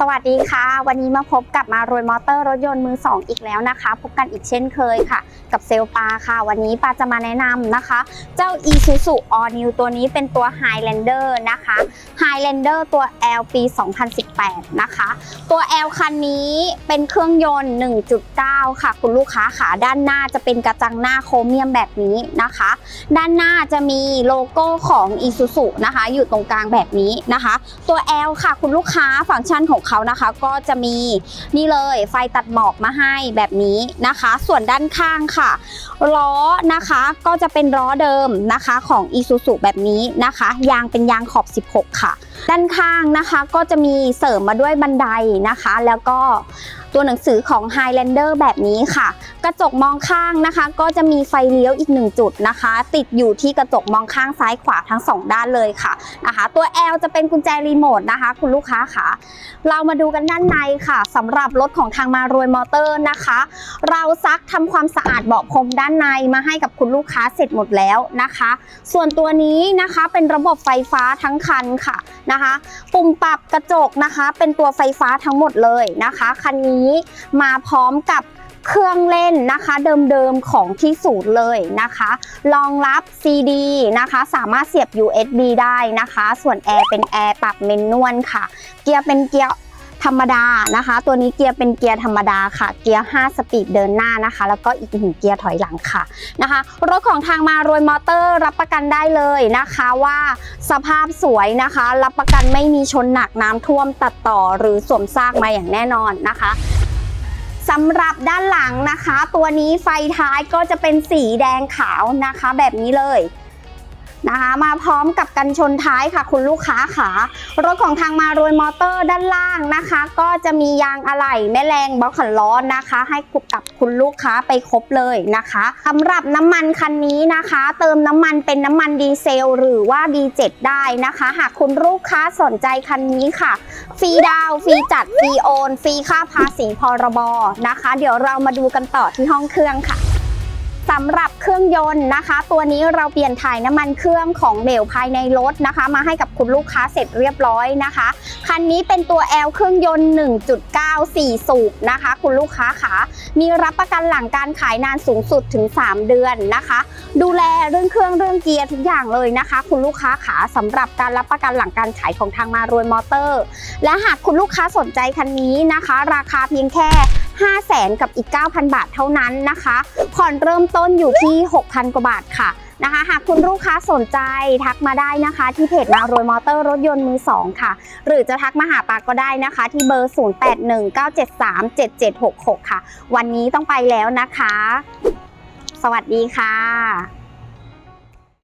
สวัสดีค่ะ วันนี้มาพบกับมารวยมอเตอร์รถยนต์มือ 2 อีกแล้วนะคะ พบกันอีกเช่นเคยค่ะ กับเซลลปาค่ะ วันนี้ปาจะมาแนะนำนะคะ เจ้า Isuzu All New ตัวนี้เป็นตัว Highlander นะคะ Highlander ตัว L ปี 2018 นะคะ ตัว L คันนี้เป็นเครื่องยนต์ 1.9 ค่ะ คุณลูกค้าขาด้านหน้าจะเป็นกระจังหน้าโครเมียมแบบนี้นะคะ ด้านหน้าจะมีโลโก้ของ Isuzu นะคะ อยู่ตรงกลางแบบนี้นะคะ ตัว L ค่ะ คุณลูกค้าฟังก์ชันของเขานะคะ ก็จะมีนี่เลยไฟตัดหมอกมาให้แบบนี้นะคะ ส่วนด้านข้างค่ะล้อนะคะก็จะเป็นล้อเดิมนะคะของ Isuzu แบบนี้นะคะ ยางเป็นยางขอบ 16 ค่ะ ด้านข้างนะคะก็จะมีเสริมมาด้วยบันไดนะคะ แล้วก็ตัวหนังสือของ Highlander แบบนี้ค่ะ กระจกมองข้างนะคะ ก็จะมีไฟเลี้ยวอีกหนึ่งจุดนะคะ ติดอยู่ที่กระจกมองข้างซ้ายขวาทั้งสองด้านเลยค่ะนะคะ ตัว L จะเป็นกุญแจรีโมทนะคะ คุณลูกค้าค่ะ เรามาดูกันด้านในค่ะสำหรับรถของทางมารวยมอเตอร์นะคะ เราซักทำความสะอาดเบาะพรมด้านในมาให้กับคุณลูกค้าเสร็จหมดแล้วนะคะ ส่วนตัวนี้นะคะเป็นระบบไฟฟ้าทั้งคันค่ะนะคะ ปุ่มปรับกระจกนะคะ เป็นตัวไฟฟ้าทั้งหมดเลยนะคะ คันนี้มาพร้อมกับเครื่องเล่นนะคะเดิมๆของที่สูตรเลยนะคะรองรับ CD นะคะ สามารถเสียบ USB ได้นะคะ ส่วนแอร์เป็นแอร์ปรับเมนนวลค่ะ เกียร์เป็นเกียร์ ธรรมดานะคะ ตัวนี้เกียร์เป็นเกียร์ธรรมดาค่ะ เกียร์ 5 สปีดเดินหน้านะคะ แล้วก็อีกหนึ่งเกียร์ถอยหลังค่ะนะคะ รถของทางมารวยมอเตอร์รับประกันได้เลยนะคะว่าสภาพสวยนะคะ รับประกันไม่มีชนหนักน้ำท่วมตัดต่อหรือสวมซากมาอย่างแน่นอนนะคะสำหรับด้านหลังนะคะ ตัวนี้ไฟท้ายก็จะเป็นสีแดงขาวนะคะ แบบนี้เลย นะคะมาพร้อมกับกันชนท้ายค่ะ คุณลูกค้าขารถของทางมารวยมอเตอร์ด้านล่างนะคะ ก็จะมียางอะไหล่แม่แรงบล็อกขันล้อนะคะ ให้กับคุณลูกค้าไปครบเลยนะคะสำหรับน้ำมันคันนี้นะคะ เติมน้ำมันเป็นน้ำมันดีเซล หรือว่า D7 ได้นะคะ หากคุณลูกค้าสนใจคันนี้ค่ะฟรีดาวฟรีจัดฟรีโอนฟรีค่าภาษีพรบนะคะ เดี๋ยวเรามาดูกันต่อที่ห้องเครื่องค่ะ สำหรับเครื่องยนต์นะคะ ตัวนี้เราเปลี่ยนถ่ายน้ำมันเครื่องของเหลวภายในรถนะคะ มาให้กับคุณลูกค้าเสร็จเรียบร้อยนะคะ คันนี้เป็นตัว L เครื่องยนต์ 1.94 สูบนะคะ คุณลูกค้าขามีรับประกันหลังการขายนานสูงสุดถึง 3 เดือนนะคะ ดูแลเรื่องเครื่องเรื่องเกียร์ทุกอย่างเลยนะคะ คุณลูกค้าขาสำหรับการรับประกันหลังการขายของทางมารวยมอเตอร์ และหากคุณลูกค้าสนใจคันนี้นะคะ ราคาเพียงแค่ 5 0 0แสนกับอีก 9,000 บาทเท่านั้นนะคะผ่อนเริ่มต้นอยู่ที่ 6,000 กว่าบาทค่ะนะคะ หากคุณลูกค้าสนใจทักมาได้นะคะ ที่เพจมารวยมอเตอร์รถยนต์มือ 2 ค่ะ หรือจะทักมาหาปากก็ได้นะคะ ที่เบอร์ 0819737766 ค่ะ วันนี้ต้องไปแล้วนะคะ สวัสดีค่ะ